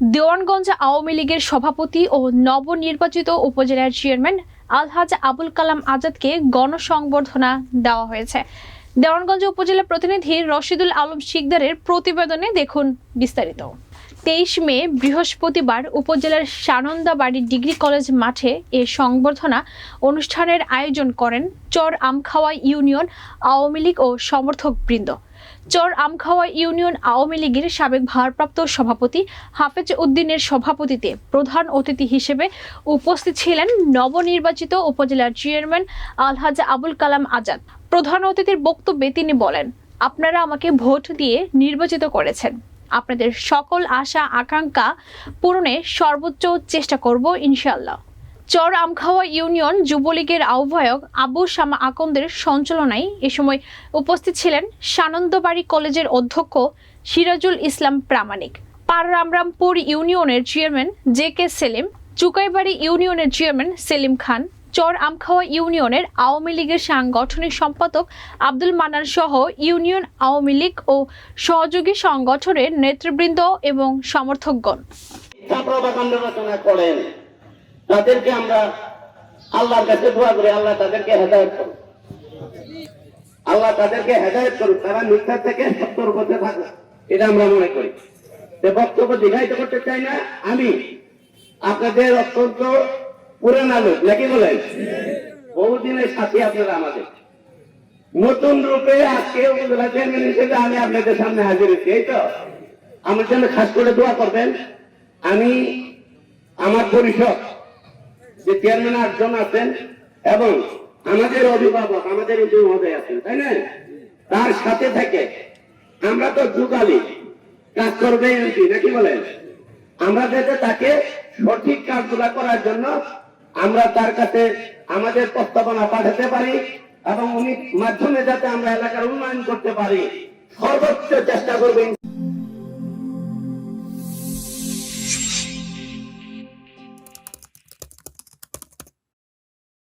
দেওয়ানগঞ্জ আওয়ামী লীগের সভাপতি ও নবনির্বাচিত উপজেলার চেয়ারম্যান আলহাজ আবুল কালাম আজাদকে গণসংবর্ধনা দেওয়া হয়েছে। দেওয়ানগঞ্জ উপজেলা প্রতিনিধি রশিদুল আলম শিকদারের প্রতিবেদনে দেখুন বিস্তারিত। তেইশ মে, বৃহস্পতিবার উপজেলার সানন্দাবাড়ি ডিগ্রি কলেজ মাঠে এ সংবর্ধনা অনুষ্ঠানের আয়োজন করেন চর আমখাওয়া ইউনিয়ন আওয়ামী লীগ ও সমর্থক বৃন্দ চর আমখাওয়া ইউনিয়ন আওয়ামী লীগের সাবেক ভারপ্রাপ্ত সভাপতি হাফেজ উদ্দিনের সভাপতিতে প্রধান অতিথি হিসেবে উপস্থিত ছিলেন নবনির্বাচিত উপজেলার চেয়ারম্যান আলহাজ আবুল কালাম আজাদ। প্রধান অতিথির বক্তব্যে তিনি বলেন, আপনারা আমাকে ভোট দিয়ে নির্বাচিত করেছেন। আপনাদের সকল আশা, আকাঙ্ক্ষা পূরণে সর্বোচ্চ চেষ্টা করব ইনশাল্লাহ চর আমখাওয়া ইউনিয়ন যুবলীগের আহ্বায়ক আবু শামা আকন্দের সঞ্চালনায় এ সময় উপস্থিত ছিলেন সানন্দবাড়ি কলেজের অধ্যক্ষ সিরাজুল ইসলাম প্রামাণিক। পার রামরামপুর ইউনিয়নের chairman J K Selim, Chukaibari ইউনিয়নের চেয়ারম্যান সেলিম খান চর আমখাওয়া ইউনিয়নের আওয়ামী লীগের সাংগঠনিক সম্পাদক আব্দুল মান্নান সহ ইউনিয়ন আওয়ামী লীগ ও সহযোগী সংগঠনের নেতৃবৃন্দ এবং সমর্থকগণ। করেন। তাদেরকে আমরা আল্লাহর কাছে দোয়া করি, আল্লাহ তাদেরকে হেদায়ত করুন আল্লাহ তাদেরকে হেদায়ত তারা মিথ্যা থেকে এটা আমরা মনে করি। বক্তব্য দীর্ঘায়িত করতে চাই না, আমি আপনাদের অত্যন্ত পুরানা লোক নাকি বলেন? বহুদিনের সাথী আপনারা আমাদের। নতুন রূপে আজকে চেয়ারম্যান হিসেবে আমি আপনাদের সামনে হাজির হয়েছি, এই তো? আমার জন্য খাস করে দোয়া করবেন। আমি আমার পরিষদ যে চেয়ারম্যান আটজন আছেন এবং আমাদের অভিভাবক, আমাদের ইন্দু মহোদয় আছেন, তাই না? তার সাথে থেকে আমরা তো যুগালি, কাজ করবে এমপি, নাকি বলেন? আমরা যাতে তাকে সঠিক কাজগুলা করার জন্য আমরা তার কাছে আমাদের প্রস্তাবনা পাঠাতে পারি এবং উনি মাধ্যমে যাতে আমরা এলাকার উন্নয়ন করতে পারি। সর্বোচ্চ চেষ্টা করবেন